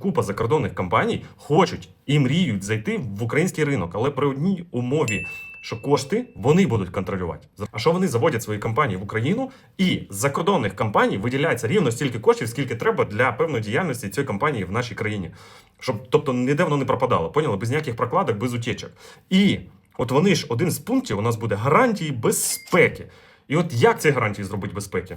Купа закордонних компаній хочуть і мріють зайти в український ринок, але при одній умові, що кошти вони будуть контролювати. А що вони заводять свої компанії в Україну, і з закордонних компаній виділяється рівно стільки коштів, скільки треба для певної діяльності цієї компанії в нашій країні. Щоб, тобто, ніде воно не пропадало, поняли? Без ніяких прокладок, без утечок. І от вони ж один з пунктів у нас буде гарантії безпеки. І от як ці гарантії зробити безпеки?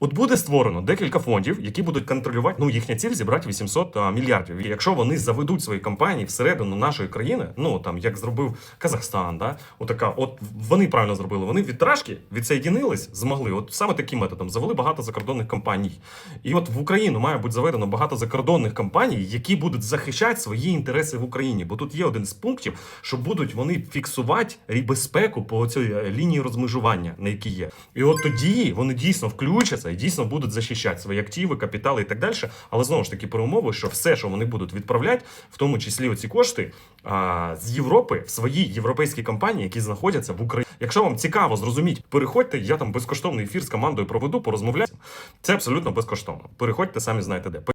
от буде створено декілька фондів, які будуть контролювати. Ну їхня ціль зібрати 800 а, мільярдів. І якщо вони заведуть свої компанії всередину нашої країни, ну там як зробив Казахстан, да, отака, от вони правильно зробили. Вони від трашки відсоєдінились, змогли. От саме таким методом завели багато закордонних компаній. І от в Україну має бути заведено багато закордонних компаній, які будуть захищати свої інтереси в Україні. Бо тут є один з пунктів, що будуть вони фіксувати безпеку по цій е, лінії розмежування, на якій є. І от тоді вони дійсно включаться і дійсно будуть захищати свої активи, капітали і так далі. Але знову ж таки про умови, що все, що вони будуть відправляти, в тому числі оці кошти а, з Європи в свої європейські компанії, які знаходяться в Україні. Якщо вам цікаво зрозуміти, переходьте, я там безкоштовний ефір з командою проведу, порозмовляю. Це абсолютно безкоштовно. Переходьте, самі знаєте де.